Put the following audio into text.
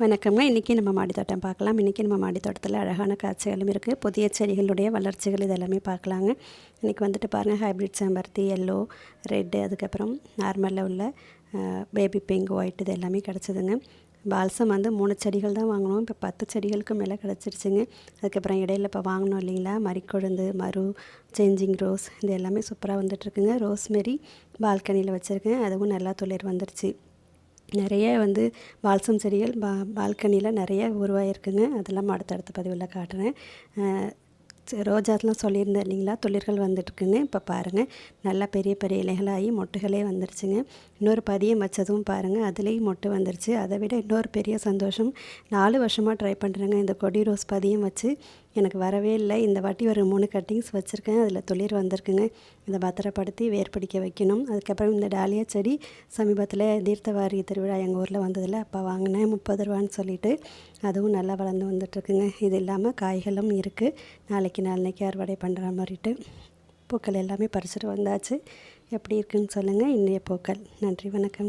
வணக்கம்ங்க. இன்றைக்கி நம்ம மாடித்தோட்டம் பார்க்கலாம். இன்றைக்கி நம்ம மாடித்தோட்டத்தில் அழகான காட்சிகளும் இருக்குது புதிய செடிகளுடைய வளர்ச்சிகள் இதெல்லாமே பார்க்கலாங்க. இன்றைக்கி வந்துட்டு பாருங்கள் ஹைப்ரிட் செம்பருத்தி எல்லோ ரெட்டு அதுக்கப்புறம் நார்மலில் உள்ள பேபி பிங்க் ஒயிட் இது எல்லாமே கிடச்சிதுங்க. பால்சம் வந்து மூணு செடிகள் தான் வாங்கினோம். இப்போ பத்து செடிகளுக்கு மேலே கிடச்சிருச்சுங்க. அதுக்கப்புறம் இடையில இப்போ வாங்கினோம் இல்லைங்களா? மறிக்கொழுந்து மரு சேஞ்சிங் ரோஸ் இது எல்லாமே சூப்பராக வந்துட்டுருக்குங்க ரோஸ்மெரி பால்கனியில் வச்சுருக்கேன். அதுவும் நல்லா துளிர் வந்துருச்சு. நிறைய வந்து பால்சம் செடிகள் பா பால்கனியில் நிறைய உருவாயிருக்குங்க. அதெல்லாம் அடுத்தடுத்த பதிவில் காட்டுறேன். ரோஜாஸ்லாம் சொல்லியிருந்தேன் இல்லைங்களா? துளிர்கள் வந்துட்டுருக்குன்னு இப்போ பாருங்கள் நல்லா பெரிய பெரிய இலைகளாகி மொட்டுகளே வந்துருச்சுங்க. இன்னொரு பதியம் வச்சதும் பாருங்கள் அதுலேயும் மொட்டு வந்துருச்சு. அதை விட இன்னொரு பெரிய சந்தோஷம். நாலு வருஷமாக ட்ரை பண்ணுறேங்க இந்த கொடி ரோஸ் பதியம் வச்சு. எனக்கு வரவே இல்லை. இந்த வாட்டி ஒரு மூணு கட்டிங்ஸ் வச்சுருக்கேன். அதில் துளிர் வந்திருக்குங்க. இதை பத்திரப்படுத்தி வேர் பிடிக்க வைக்கணும். அதுக்கப்புறம் இந்த டாலியா செடி சமீபத்தில் தீர்த்தவாரி திருவிழா எங்கள் ஊரில் வந்ததில் அப்போ வாங்கினேன். முப்பது ரூபான்னு சொல்லிட்டு அதுவும் நல்லா வளர்ந்து வந்துட்டுருக்குங்க. இது இல்லாமல் காய்களும் இருக்குது நாளைக்கு நாளைக்கு அறுவடை பண்ணுற மாதிரிட்டு பூக்கள் எல்லாமே பறிச்சுட்டு வந்தாச்சு. எப்படி இருக்குன்னு சொல்லுங்கள் இன்றைய பூக்கள். நன்றி வணக்கம்.